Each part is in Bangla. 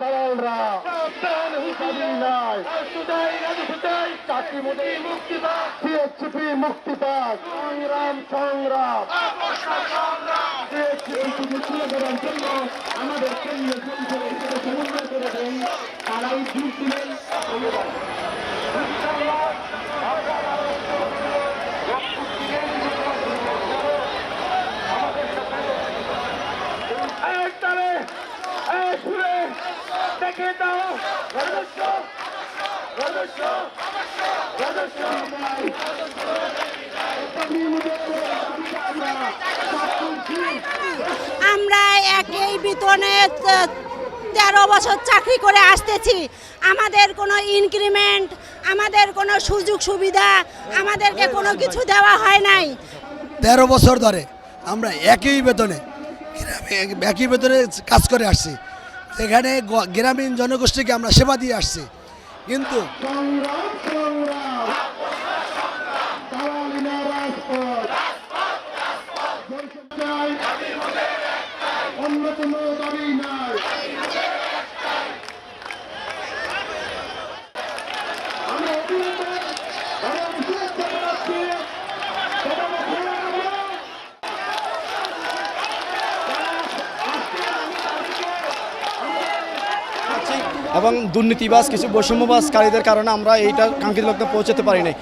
দালালরা। চাকরি মুক্তি পাক সিএসপি মুক্তি পাক সংগ্রাম সংগ্রাম। আমাদের কেন্দ্রীয় সমন্বয় করে দেন। তারাই দিলেন আমরা একই বেতনে তেরো বছর চাকরি করে আসতেছি। আমাদের কোনো ইনক্রিমেন্ট আমাদের কোনো সুযোগ সুবিধা, আমাদেরকে কোনো কিছু দেওয়া হয় নাই। তেরো বছর ধরে আমরা একই বেতনে একই বেতনে কাজ করে আসছি। এখানে গ্রামীণ জনগোষ্ঠীকে আমরা সেবা দিয়ে আসছি। কিন্তু সংগ্রাম সংগ্রাম দালালিনা রাজপথ চাই অন্য কোনো দাবি নাই আমরা অবিলম্বে আমরা বিশেষ করে রাখছি তবে আমরা এবং দুর্নীতিবাজ কিছু বৈষম্যবাজকারীদের কারণে আমরা এইটা কাঙ্ক্ষিত লক্ষ্যে পৌঁছাতে পারি নাই।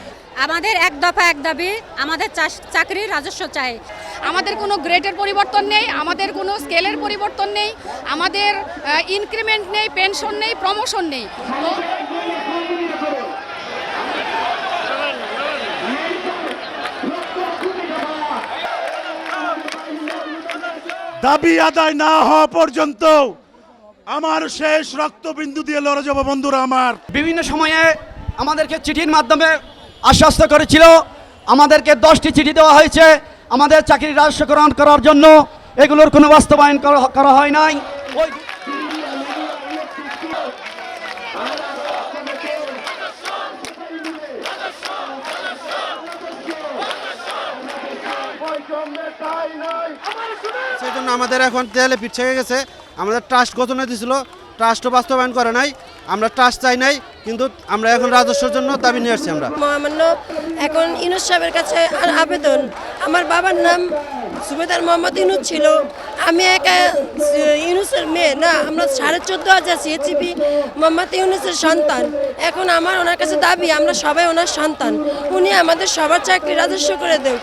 আমাদের এক দফা এক দাবি আমাদের চাষ- চাকরির রাজস্ব চাই। আমাদের কোনো গ্রেডের পরিবর্তন নেই আমাদের কোনো স্কেলের পরিবর্তন নেই আমাদের ইনক্রিমেন্ট নেই পেনশন নেই প্রমোশন নেই। দাবি আদায় না হওয়া পর্যন্ত আমার শেষ রক্তবিন্দু দিয়ে লড়ে যাব বন্ধুরা আমার। বিভিন্ন সময়ে আমাদেরকে চিঠির মাধ্যমে আশ্বস্ত করেছিল আমাদেরকে দশটি চিঠি দেওয়া হয়েছে আমাদের চাকরি রাজস্বকরণ করার জন্য। এগুলোর কোনো বাস্তবায়ন করা- করা হয় নাই। ওই সেই জন্য আমাদের এখন তেলে পিঠ গেছে। আমাদের ট্রাস্ট গঠন দিছিল ট্রাস্টও বাস্তবায়ন করে নাই, আমরা ট্রাস্ট চাই নাই, কিন্তু আমরা এখন রাজস্বের জন্য দাবি নিয়ে আসছি আমরা। মহামান্য, এখন ইনুস সাহেবের কাছে আর আবেদন। আমার বাবার নাম সুবেদার মোহাম্মদ ইনুস ছিল। আমি একা ইউনুসের মেয়ে না, আমরা সাড়ে চোদ্দ হাজার সিএচিপি মোহাম্মদ ইউনুসের সন্তান। এখন আমার ওনার কাছে দাবি, আমরা সবাই ওনার সন্তান। উনি আমাদের সবার চাকরি রাজস্ব করে দেন।